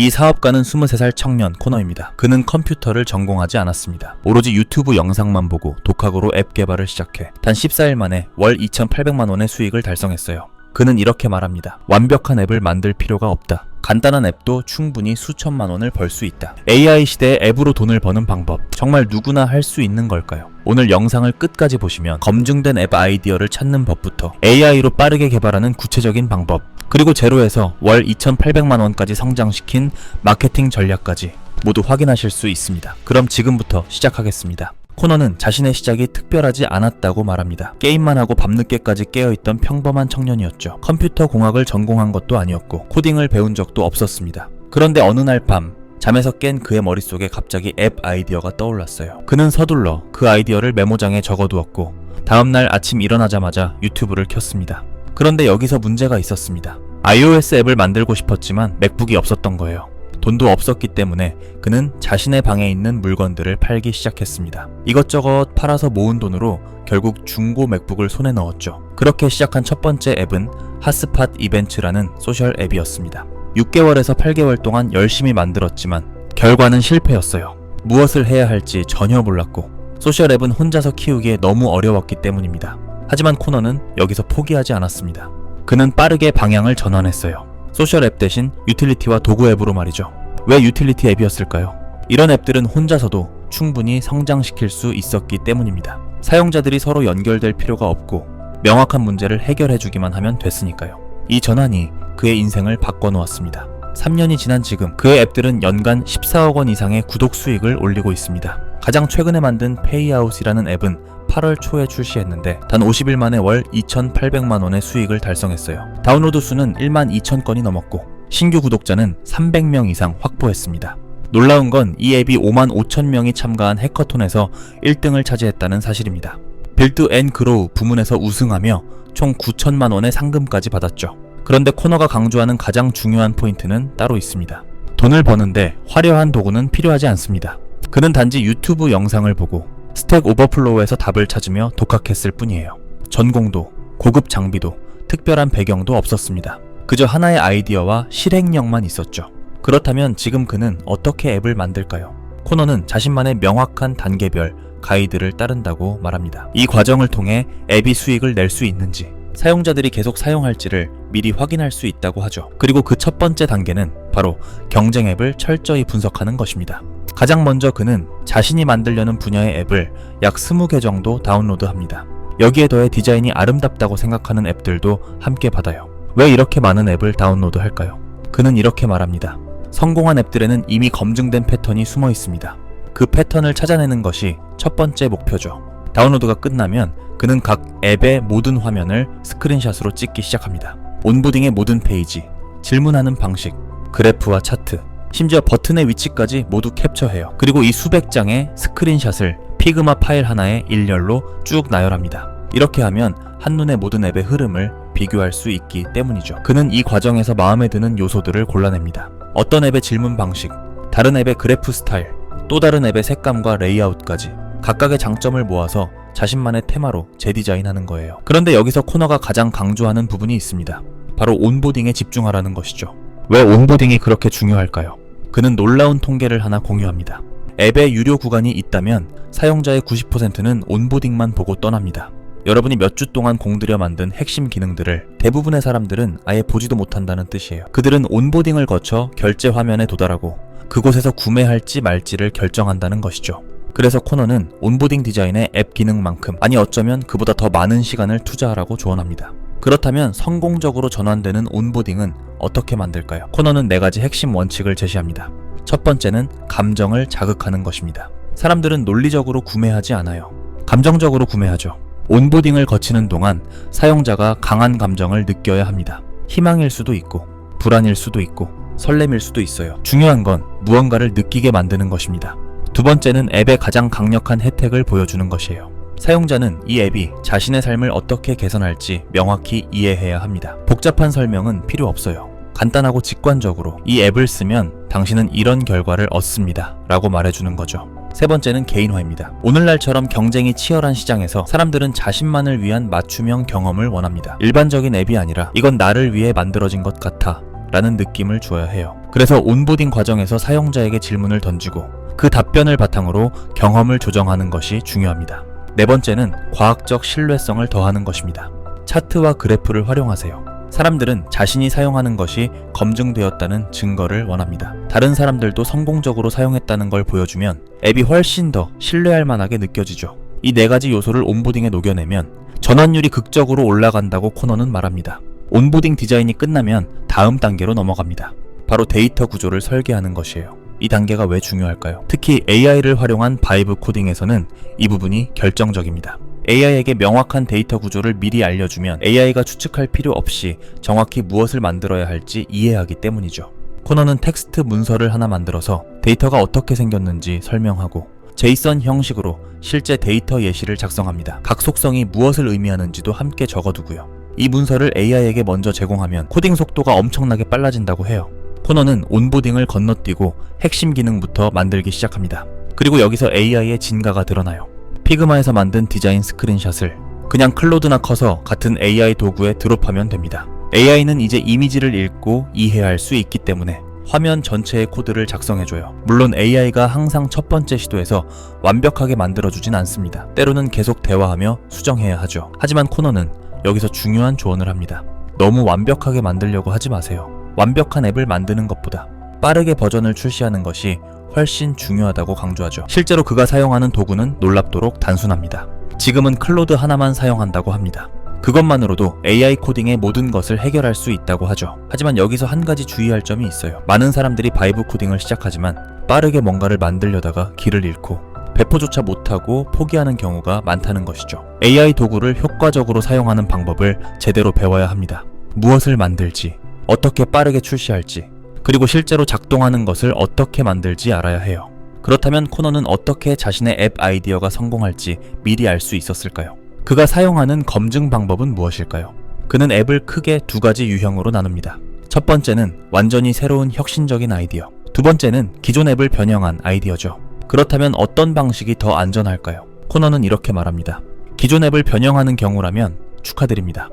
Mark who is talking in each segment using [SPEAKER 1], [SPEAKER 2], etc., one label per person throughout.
[SPEAKER 1] 이 사업가는 23살 청년 코너입니다. 그는 컴퓨터를 전공하지 않았습니다. 오로지 유튜브 영상만 보고 독학으로 앱 개발을 시작해 단 14일 만에 월 2,800만 원의 수익을 달성했어요. 그는 이렇게 말합니다. 완벽한 앱을 만들 필요가 없다. 간단한 앱도 충분히 수천만 원을 벌 수 있다. AI 시대에 앱으로 돈을 버는 방법. 정말 누구나 할 수 있는 걸까요? 오늘 영상을 끝까지 보시면 검증된 앱 아이디어를 찾는 법부터 AI로 빠르게 개발하는 구체적인 방법, 그리고 제로에서 월 2,800만 원까지 성장시킨 마케팅 전략까지 모두 확인하실 수 있습니다. 그럼 지금부터 시작하겠습니다. 코너는 자신의 시작이 특별하지 않았다고 말합니다. 게임만 하고 밤늦게까지 깨어있던 평범한 청년이었죠. 컴퓨터 공학을 전공한 것도 아니었고 코딩을 배운 적도 없었습니다. 그런데 어느 날 밤 잠에서 깬 그의 머릿속에 갑자기 앱 아이디어가 떠올랐어요. 그는 서둘러 그 아이디어를 메모장에 적어두었고 다음날 아침 일어나자마자 유튜브를 켰습니다. 그런데 여기서 문제가 있었습니다. iOS 앱을 만들고 싶었지만 맥북이 없었던 거예요. 돈도 없었기 때문에 그는 자신의 방에 있는 물건들을 팔기 시작했습니다. 이것저것 팔아서 모은 돈으로 결국 중고 맥북을 손에 넣었죠. 그렇게 시작한 첫 번째 앱은 핫스팟 이벤트라는 소셜 앱이었습니다. 6개월에서 8개월 동안 열심히 만들었지만 결과는 실패였어요. 무엇을 해야 할지 전혀 몰랐고 소셜 앱은 혼자서 키우기에 너무 어려웠기 때문입니다. 하지만 코너는 여기서 포기하지 않았습니다. 그는 빠르게 방향을 전환했어요. 소셜 앱 대신 유틸리티와 도구 앱으로 말이죠. 왜 유틸리티 앱이었을까요? 이런 앱들은 혼자서도 충분히 성장시킬 수 있었기 때문입니다. 사용자들이 서로 연결될 필요가 없고 명확한 문제를 해결해주기만 하면 됐으니까요. 이 전환이 그의 인생을 바꿔놓았습니다. 3년이 지난 지금 그의 앱들은 연간 14억 원 이상의 구독 수익을 올리고 있습니다. 가장 최근에 만든 페이아웃이라는 앱은 8월 초에 출시했는데 단 50일 만에 월 2,800만 원의 수익을 달성했어요. 다운로드 수는 1만 2천 건이 넘었고 신규 구독자는 300명 이상 확보했습니다. 놀라운 건 이 앱이 5만 5천 명이 참가한 해커톤에서 1등을 차지했다는 사실입니다. 빌드 앤 그로우 부문에서 우승하며 총 9천만 원의 상금까지 받았죠. 그런데 코너가 강조하는 가장 중요한 포인트는 따로 있습니다. 돈을 버는데 화려한 도구는 필요하지 않습니다. 그는 단지 유튜브 영상을 보고 스택 오버플로우에서 답을 찾으며 독학했을 뿐이에요. 전공도, 고급 장비도, 특별한 배경도 없었습니다. 그저 하나의 아이디어와 실행력만 있었죠. 그렇다면 지금 그는 어떻게 앱을 만들까요? 코너는 자신만의 명확한 단계별 가이드를 따른다고 말합니다. 이 과정을 통해 앱이 수익을 낼 수 있는지, 사용자들이 계속 사용할지를 미리 확인할 수 있다고 하죠. 그리고 그 첫 번째 단계는 바로 경쟁 앱을 철저히 분석하는 것입니다. 가장 먼저 그는 자신이 만들려는 분야의 앱을 약 20개 정도 다운로드합니다. 여기에 더해 디자인이 아름답다고 생각하는 앱들도 함께 받아요. 왜 이렇게 많은 앱을 다운로드 할까요? 그는 이렇게 말합니다. 성공한 앱들에는 이미 검증된 패턴이 숨어 있습니다. 그 패턴을 찾아내는 것이 첫 번째 목표죠. 다운로드가 끝나면 그는 각 앱의 모든 화면을 스크린샷으로 찍기 시작합니다. 온보딩의 모든 페이지, 질문하는 방식, 그래프와 차트, 심지어 버튼의 위치까지 모두 캡처해요. 그리고 이 수백 장의 스크린샷을 피그마 파일 하나에 일렬로 쭉 나열합니다. 이렇게 하면 한눈에 모든 앱의 흐름을 비교할 수 있기 때문이죠. 그는 이 과정에서 마음에 드는 요소들을 골라냅니다. 어떤 앱의 질문 방식, 다른 앱의 그래프 스타일, 또 다른 앱의 색감과 레이아웃까지 각각의 장점을 모아서 자신만의 테마로 재디자인하는 거예요. 그런데 여기서 코너가 가장 강조하는 부분이 있습니다. 바로 온보딩에 집중하라는 것이죠. 왜 온보딩이 그렇게 중요할까요? 그는 놀라운 통계를 하나 공유합니다. 앱에 유료 구간이 있다면 사용자의 90%는 온보딩만 보고 떠납니다. 여러분이 몇 주 동안 공들여 만든 핵심 기능들을 대부분의 사람들은 아예 보지도 못한다는 뜻이에요. 그들은 온보딩을 거쳐 결제 화면에 도달하고 그곳에서 구매할지 말지를 결정한다는 것이죠. 그래서 코너는 온보딩 디자인의 앱 기능만큼 아니 어쩌면 그보다 더 많은 시간을 투자하라고 조언합니다. 그렇다면 성공적으로 전환되는 온보딩은 어떻게 만들까요? 코너는 네 가지 핵심 원칙을 제시합니다. 첫 번째는 감정을 자극하는 것입니다. 사람들은 논리적으로 구매하지 않아요. 감정적으로 구매하죠. 온보딩을 거치는 동안 사용자가 강한 감정을 느껴야 합니다. 희망일 수도 있고, 불안일 수도 있고, 설렘일 수도 있어요. 중요한 건 무언가를 느끼게 만드는 것입니다. 두 번째는 앱의 가장 강력한 혜택을 보여주는 것이에요. 사용자는 이 앱이 자신의 삶을 어떻게 개선할지 명확히 이해해야 합니다. 복잡한 설명은 필요 없어요. 간단하고 직관적으로 이 앱을 쓰면 당신은 이런 결과를 얻습니다. 라고 말해주는 거죠. 세 번째는 개인화입니다. 오늘날처럼 경쟁이 치열한 시장에서 사람들은 자신만을 위한 맞춤형 경험을 원합니다. 일반적인 앱이 아니라 이건 나를 위해 만들어진 것 같아 라는 느낌을 주어야 해요. 그래서 온보딩 과정에서 사용자에게 질문을 던지고 그 답변을 바탕으로 경험을 조정하는 것이 중요합니다. 네 번째는 과학적 신뢰성을 더하는 것입니다. 차트와 그래프를 활용하세요. 사람들은 자신이 사용하는 것이 검증되었다는 증거를 원합니다. 다른 사람들도 성공적으로 사용했다는 걸 보여주면 앱이 훨씬 더 신뢰할 만하게 느껴지죠. 이 네 가지 요소를 온보딩에 녹여내면 전환율이 극적으로 올라간다고 코너는 말합니다. 온보딩 디자인이 끝나면 다음 단계로 넘어갑니다. 바로 데이터 구조를 설계하는 것이에요. 이 단계가 왜 중요할까요? 특히 AI를 활용한 바이브 코딩에서는 이 부분이 결정적입니다. AI에게 명확한 데이터 구조를 미리 알려주면 AI가 추측할 필요 없이 정확히 무엇을 만들어야 할지 이해하기 때문이죠. 코너는 텍스트 문서를 하나 만들어서 데이터가 어떻게 생겼는지 설명하고 제이선 형식으로 실제 데이터 예시를 작성합니다. 각 속성이 무엇을 의미하는지도 함께 적어두고요. 이 문서를 AI에게 먼저 제공하면 코딩 속도가 엄청나게 빨라진다고 해요. 코너는 온보딩을 건너뛰고 핵심 기능부터 만들기 시작합니다. 그리고 여기서 AI의 진가가 드러나요. 피그마에서 만든 디자인 스크린샷을 그냥 클로드나 커서 같은 AI 도구에 드롭하면 됩니다. AI는 이제 이미지를 읽고 이해할 수 있기 때문에 화면 전체의 코드를 작성해줘요. 물론 AI가 항상 첫 번째 시도에서 완벽하게 만들어주진 않습니다. 때로는 계속 대화하며 수정해야 하죠. 하지만 코너는 여기서 중요한 조언을 합니다. 너무 완벽하게 만들려고 하지 마세요. 완벽한 앱을 만드는 것보다 빠르게 버전을 출시하는 것이 훨씬 중요하다고 강조하죠. 실제로 그가 사용하는 도구는 놀랍도록 단순합니다. 지금은 클로드 하나만 사용한다고 합니다. 그것만으로도 AI 코딩의 모든 것을 해결할 수 있다고 하죠. 하지만 여기서 한 가지 주의할 점이 있어요. 많은 사람들이 바이브 코딩을 시작하지만 빠르게 뭔가를 만들려다가 길을 잃고 배포조차 못하고 포기하는 경우가 많다는 것이죠. AI 도구를 효과적으로 사용하는 방법을 제대로 배워야 합니다. 무엇을 만들지, 어떻게 빠르게 출시할지, 그리고 실제로 작동하는 것을 어떻게 만들지 알아야 해요. 그렇다면 코너는 어떻게 자신의 앱 아이디어가 성공할지 미리 알 수 있었을까요? 그가 사용하는 검증 방법은 무엇일까요? 그는 앱을 크게 두 가지 유형으로 나눕니다. 첫 번째는 완전히 새로운 혁신적인 아이디어. 두 번째는 기존 앱을 변형한 아이디어죠. 그렇다면 어떤 방식이 더 안전할까요? 코너는 이렇게 말합니다. 기존 앱을 변형하는 경우라면 축하드립니다.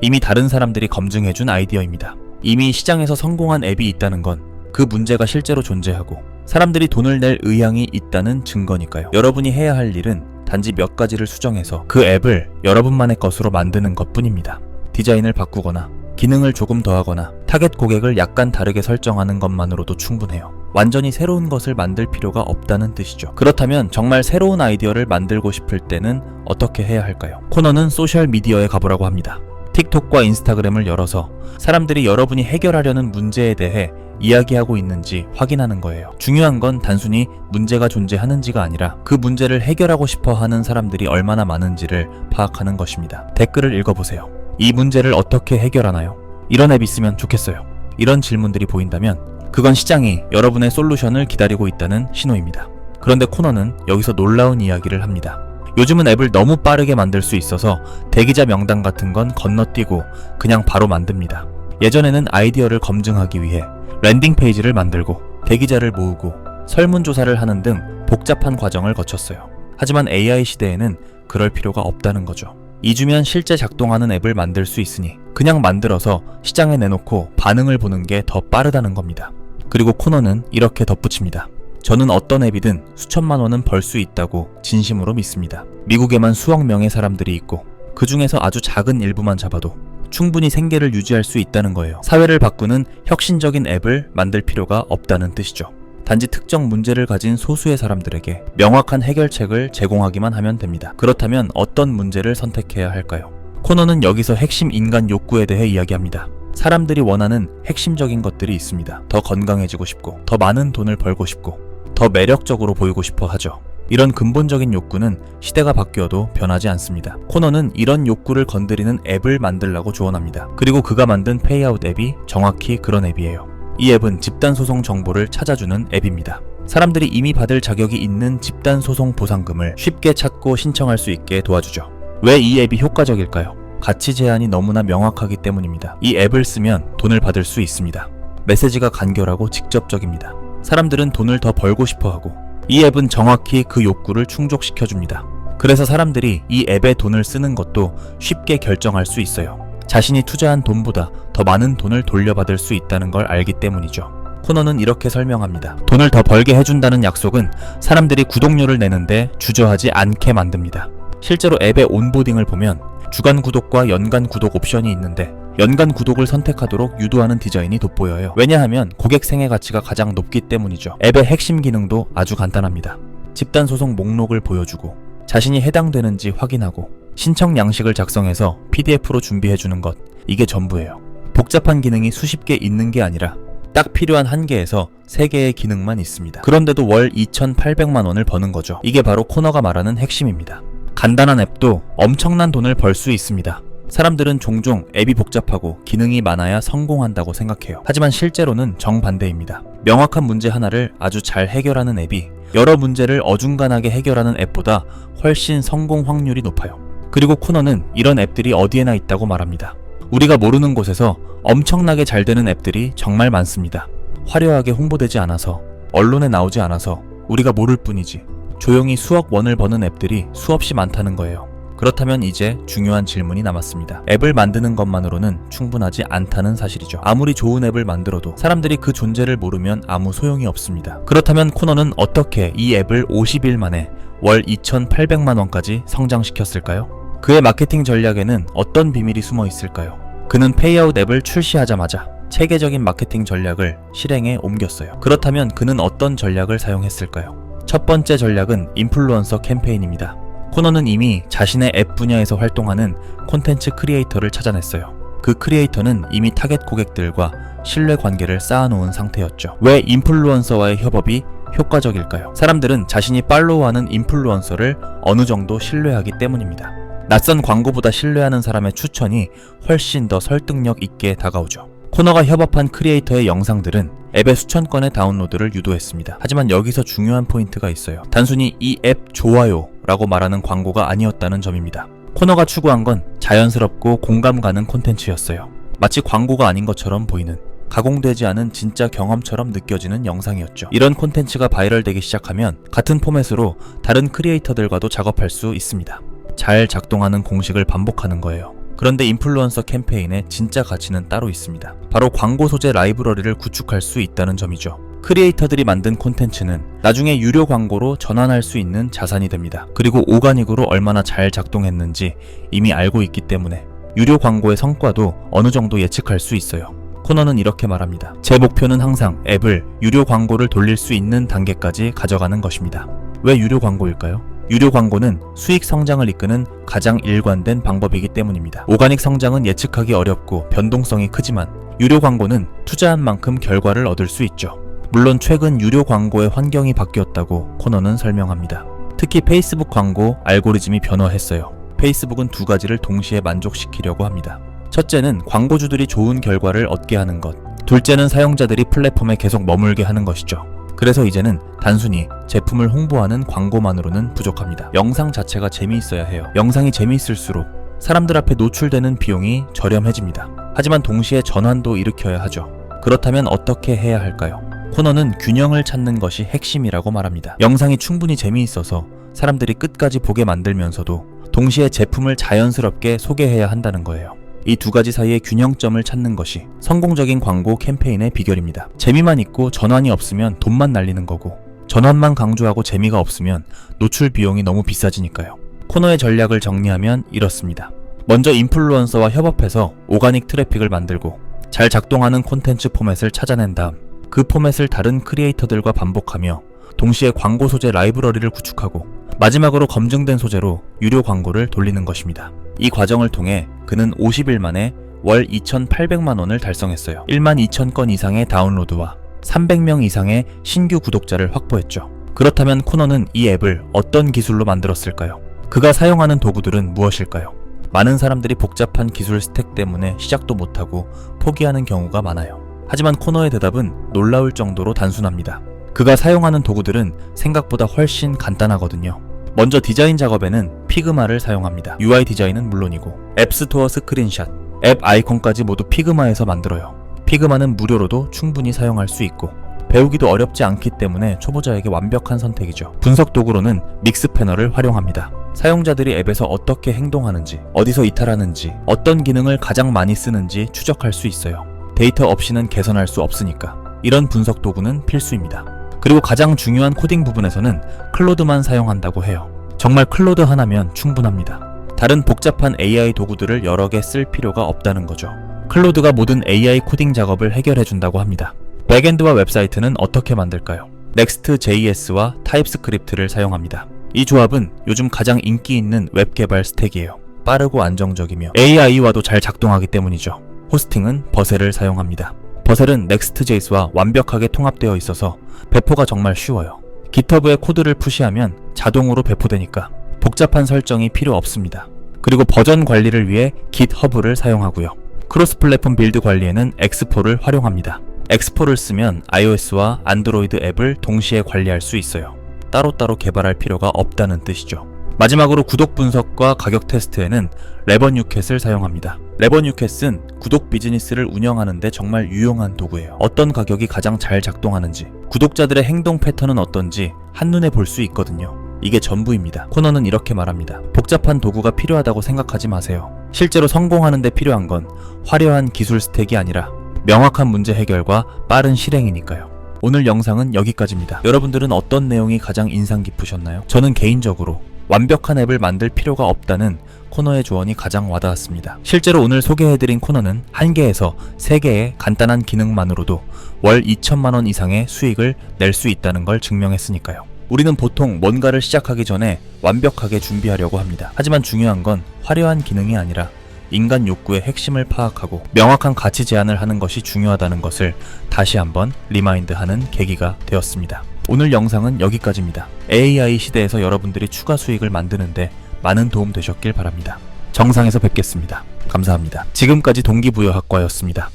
[SPEAKER 1] 이미 다른 사람들이 검증해준 아이디어입니다. 이미 시장에서 성공한 앱이 있다는 건 그 문제가 실제로 존재하고 사람들이 돈을 낼 의향이 있다는 증거니까요. 여러분이 해야 할 일은 단지 몇 가지를 수정해서 그 앱을 여러분만의 것으로 만드는 것 뿐입니다. 디자인을 바꾸거나 기능을 조금 더하거나 타겟 고객을 약간 다르게 설정하는 것만으로도 충분해요. 완전히 새로운 것을 만들 필요가 없다는 뜻이죠. 그렇다면 정말 새로운 아이디어를 만들고 싶을 때는 어떻게 해야 할까요? 코너는 소셜 미디어에 가보라고 합니다. 틱톡과 인스타그램을 열어서 사람들이 여러분이 해결하려는 문제에 대해 이야기하고 있는지 확인하는 거예요. 중요한 건 단순히 문제가 존재하는지가 아니라 그 문제를 해결하고 싶어 하는 사람들이 얼마나 많은지를 파악하는 것입니다. 댓글을 읽어보세요. 이 문제를 어떻게 해결하나요? 이런 앱 있으면 좋겠어요. 이런 질문들이 보인다면 그건 시장이 여러분의 솔루션을 기다리고 있다는 신호입니다. 그런데 코너는 여기서 놀라운 이야기를 합니다. 요즘은 앱을 너무 빠르게 만들 수 있어서 대기자 명단 같은 건 건너뛰고 그냥 바로 만듭니다. 예전에는 아이디어를 검증하기 위해 랜딩 페이지를 만들고 대기자를 모으고 설문조사를 하는 등 복잡한 과정을 거쳤어요. 하지만 AI 시대에는 그럴 필요가 없다는 거죠. 2주면 실제 작동하는 앱을 만들 수 있으니 그냥 만들어서 시장에 내놓고 반응을 보는 게 더 빠르다는 겁니다. 그리고 코너는 이렇게 덧붙입니다. 저는 어떤 앱이든 수천만 원은 벌 수 있다고 진심으로 믿습니다. 미국에만 수억 명의 사람들이 있고 그 중에서 아주 작은 일부만 잡아도 충분히 생계를 유지할 수 있다는 거예요. 사회를 바꾸는 혁신적인 앱을 만들 필요가 없다는 뜻이죠. 단지 특정 문제를 가진 소수의 사람들에게 명확한 해결책을 제공하기만 하면 됩니다. 그렇다면 어떤 문제를 선택해야 할까요? 코너는 여기서 핵심 인간 욕구에 대해 이야기합니다. 사람들이 원하는 핵심적인 것들이 있습니다. 더 건강해지고 싶고, 더 많은 돈을 벌고 싶고, 더 매력적으로 보이고 싶어 하죠. 이런 근본적인 욕구는 시대가 바뀌어도 변하지 않습니다. 코너는 이런 욕구를 건드리는 앱을 만들라고 조언합니다. 그리고 그가 만든 페이아웃 앱이 정확히 그런 앱이에요. 이 앱은 집단소송 정보를 찾아주는 앱입니다. 사람들이 이미 받을 자격이 있는 집단소송 보상금을 쉽게 찾고 신청할 수 있게 도와주죠. 왜 이 앱이 효과적일까요? 가치 제한이 너무나 명확하기 때문입니다. 이 앱을 쓰면 돈을 받을 수 있습니다. 메시지가 간결하고 직접적입니다. 사람들은 돈을 더 벌고 싶어 하고 이 앱은 정확히 그 욕구를 충족시켜줍니다. 그래서 사람들이 이 앱에 돈을 쓰는 것도 쉽게 결정할 수 있어요. 자신이 투자한 돈보다 더 많은 돈을 돌려받을 수 있다는 걸 알기 때문이죠. 코너는 이렇게 설명합니다. 돈을 더 벌게 해준다는 약속은 사람들이 구독료를 내는데 주저하지 않게 만듭니다. 실제로 앱의 온보딩을 보면 주간 구독과 연간 구독 옵션이 있는데 연간 구독을 선택하도록 유도하는 디자인이 돋보여요. 왜냐하면 고객 생애 가치가 가장 높기 때문이죠. 앱의 핵심 기능도 아주 간단합니다. 집단 소송 목록을 보여주고 자신이 해당되는지 확인하고 신청 양식을 작성해서 PDF로 준비해 주는 것. 이게 전부예요. 복잡한 기능이 수십 개 있는 게 아니라 딱 필요한 한 개에서 세 개의 기능만 있습니다. 그런데도 월 2,800만 원을 버는 거죠. 이게 바로 코너가 말하는 핵심입니다. 간단한 앱도 엄청난 돈을 벌 수 있습니다. 사람들은 종종 앱이 복잡하고 기능이 많아야 성공한다고 생각해요. 하지만 실제로는 정반대입니다. 명확한 문제 하나를 아주 잘 해결하는 앱이 여러 문제를 어중간하게 해결하는 앱보다 훨씬 성공 확률이 높아요. 그리고 코너는 이런 앱들이 어디에나 있다고 말합니다. 우리가 모르는 곳에서 엄청나게 잘 되는 앱들이 정말 많습니다. 화려하게 홍보되지 않아서, 언론에 나오지 않아서 우리가 모를 뿐이지. 조용히 수억 원을 버는 앱들이 수없이 많다는 거예요. 그렇다면 이제 중요한 질문이 남았습니다. 앱을 만드는 것만으로는 충분하지 않다는 사실이죠. 아무리 좋은 앱을 만들어도 사람들이 그 존재를 모르면 아무 소용이 없습니다. 그렇다면 코너는 어떻게 이 앱을 50일 만에 월 2,800만 원까지 성장시켰을까요? 그의 마케팅 전략에는 어떤 비밀이 숨어 있을까요? 그는 페이아웃 앱을 출시하자마자 체계적인 마케팅 전략을 실행에 옮겼어요. 그렇다면 그는 어떤 전략을 사용했을까요? 첫 번째 전략은 인플루언서 캠페인입니다. 코너는 이미 자신의 앱 분야에서 활동하는 콘텐츠 크리에이터를 찾아냈어요. 그 크리에이터는 이미 타겟 고객들과 신뢰 관계를 쌓아놓은 상태였죠. 왜 인플루언서와의 협업이 효과적일까요? 사람들은 자신이 팔로우하는 인플루언서를 어느 정도 신뢰하기 때문입니다. 낯선 광고보다 신뢰하는 사람의 추천이 훨씬 더 설득력 있게 다가오죠. 코너가 협업한 크리에이터의 영상들은 앱의 수천 건의 다운로드를 유도했습니다. 하지만 여기서 중요한 포인트가 있어요. 단순히 이 앱 좋아요 라고 말하는 광고가 아니었다는 점입니다. 코너가 추구한 건 자연스럽고 공감 가는 콘텐츠였어요. 마치 광고가 아닌 것처럼 보이는 가공되지 않은 진짜 경험처럼 느껴지는 영상이었죠. 이런 콘텐츠가 바이럴되기 시작하면 같은 포맷으로 다른 크리에이터들과도 작업할 수 있습니다. 잘 작동하는 공식을 반복하는 거예요. 그런데 인플루언서 캠페인의 진짜 가치는 따로 있습니다. 바로 광고 소재 라이브러리를 구축할 수 있다는 점이죠. 크리에이터들이 만든 콘텐츠는 나중에 유료 광고로 전환할 수 있는 자산이 됩니다. 그리고 오가닉으로 얼마나 잘 작동했는지 이미 알고 있기 때문에 유료 광고의 성과도 어느 정도 예측할 수 있어요. 코너는 이렇게 말합니다. 제 목표는 항상 앱을 유료 광고를 돌릴 수 있는 단계까지 가져가는 것입니다. 왜 유료 광고일까요? 유료 광고는 수익 성장을 이끄는 가장 일관된 방법이기 때문입니다. 오가닉 성장은 예측하기 어렵고 변동성이 크지만 유료 광고는 투자한 만큼 결과를 얻을 수 있죠. 물론 최근 유료 광고의 환경이 바뀌었다고 코너는 설명합니다. 특히 페이스북 광고 알고리즘이 변화했어요. 페이스북은 두 가지를 동시에 만족시키려고 합니다. 첫째는 광고주들이 좋은 결과를 얻게 하는 것. 둘째는 사용자들이 플랫폼에 계속 머물게 하는 것이죠. 그래서 이제는 단순히 제품을 홍보하는 광고만으로는 부족합니다. 영상 자체가 재미있어야 해요. 영상이 재미있을수록 사람들 앞에 노출되는 비용이 저렴해집니다. 하지만 동시에 전환도 일으켜야 하죠. 그렇다면 어떻게 해야 할까요? 코너는 균형을 찾는 것이 핵심이라고 말합니다. 영상이 충분히 재미있어서 사람들이 끝까지 보게 만들면서도 동시에 제품을 자연스럽게 소개해야 한다는 거예요. 이 두 가지 사이의 균형점을 찾는 것이 성공적인 광고 캠페인의 비결입니다. 재미만 있고 전환이 없으면 돈만 날리는 거고 전환만 강조하고 재미가 없으면 노출 비용이 너무 비싸지니까요. 코너의 전략을 정리하면 이렇습니다. 먼저 인플루언서와 협업해서 오가닉 트래픽을 만들고 잘 작동하는 콘텐츠 포맷을 찾아낸 다음 그 포맷을 다른 크리에이터들과 반복하며 동시에 광고 소재 라이브러리를 구축하고 마지막으로 검증된 소재로 유료 광고를 돌리는 것입니다. 이 과정을 통해 그는 50일 만에 월 2,800만 원을 달성했어요. 1만 2천 건 이상의 다운로드와 300명 이상의 신규 구독자를 확보했죠. 그렇다면 코너는 이 앱을 어떤 기술로 만들었을까요? 그가 사용하는 도구들은 무엇일까요? 많은 사람들이 복잡한 기술 스택 때문에 시작도 못하고 포기하는 경우가 많아요. 하지만 코너의 대답은 놀라울 정도로 단순합니다. 그가 사용하는 도구들은 생각보다 훨씬 간단하거든요. 먼저 디자인 작업에는 피그마를 사용합니다. UI 디자인은 물론이고 앱스토어 스크린샷, 앱 아이콘까지 모두 피그마에서 만들어요. 피그마는 무료로도 충분히 사용할 수 있고 배우기도 어렵지 않기 때문에 초보자에게 완벽한 선택이죠. 분석 도구로는 믹스 패널을 활용합니다. 사용자들이 앱에서 어떻게 행동하는지, 어디서 이탈하는지, 어떤 기능을 가장 많이 쓰는지 추적할 수 있어요. 데이터 없이는 개선할 수 없으니까. 이런 분석 도구는 필수입니다. 그리고 가장 중요한 코딩 부분에서는 클로드만 사용한다고 해요. 정말 클로드 하나면 충분합니다. 다른 복잡한 AI 도구들을 여러 개 쓸 필요가 없다는 거죠. 클로드가 모든 AI 코딩 작업을 해결해 준다고 합니다. 백엔드와 웹사이트는 어떻게 만들까요? Next.js와 타입스크립트를 사용합니다. 이 조합은 요즘 가장 인기 있는 웹 개발 스택이에요. 빠르고 안정적이며 AI와도 잘 작동하기 때문이죠. 호스팅은 버셀을 사용합니다. 버셀은 Next.js와 완벽하게 통합되어 있어서 배포가 정말 쉬워요. GitHub에 코드를 푸시하면 자동으로 배포되니까 복잡한 설정이 필요 없습니다. 그리고 버전 관리를 위해 GitHub를 사용하고요. 크로스 플랫폼 빌드 관리에는 X4를 활용합니다. X4를 쓰면 iOS와 안드로이드 앱을 동시에 관리할 수 있어요. 따로따로 개발할 필요가 없다는 뜻이죠. 마지막으로 구독 분석과 가격 테스트에는 레버뉴캣을 사용합니다. 레버뉴캣은 구독 비즈니스를 운영하는데 정말 유용한 도구예요. 어떤 가격이 가장 잘 작동하는지, 구독자들의 행동 패턴은 어떤지 한눈에 볼 수 있거든요. 이게 전부입니다. 코너는 이렇게 말합니다. 복잡한 도구가 필요하다고 생각하지 마세요. 실제로 성공하는데 필요한 건 화려한 기술 스택이 아니라 명확한 문제 해결과 빠른 실행이니까요. 오늘 영상은 여기까지입니다. 여러분들은 어떤 내용이 가장 인상 깊으셨나요? 저는 개인적으로 완벽한 앱을 만들 필요가 없다는 코너의 조언이 가장 와닿았습니다. 실제로 오늘 소개해드린 코너는 한 개에서 세 개의 간단한 기능만으로도 월 2천만 원 이상의 수익을 낼 수 있다는 걸 증명했으니까요. 우리는 보통 뭔가를 시작하기 전에 완벽하게 준비하려고 합니다. 하지만 중요한 건 화려한 기능이 아니라 인간 욕구의 핵심을 파악하고 명확한 가치 제안을 하는 것이 중요하다는 것을 다시 한번 리마인드하는 계기가 되었습니다. 오늘 영상은 여기까지입니다. AI 시대에서 여러분들이 추가 수익을 만드는데 많은 도움 되셨길 바랍니다. 정상에서 뵙겠습니다. 감사합니다. 지금까지 동기부여학과였습니다.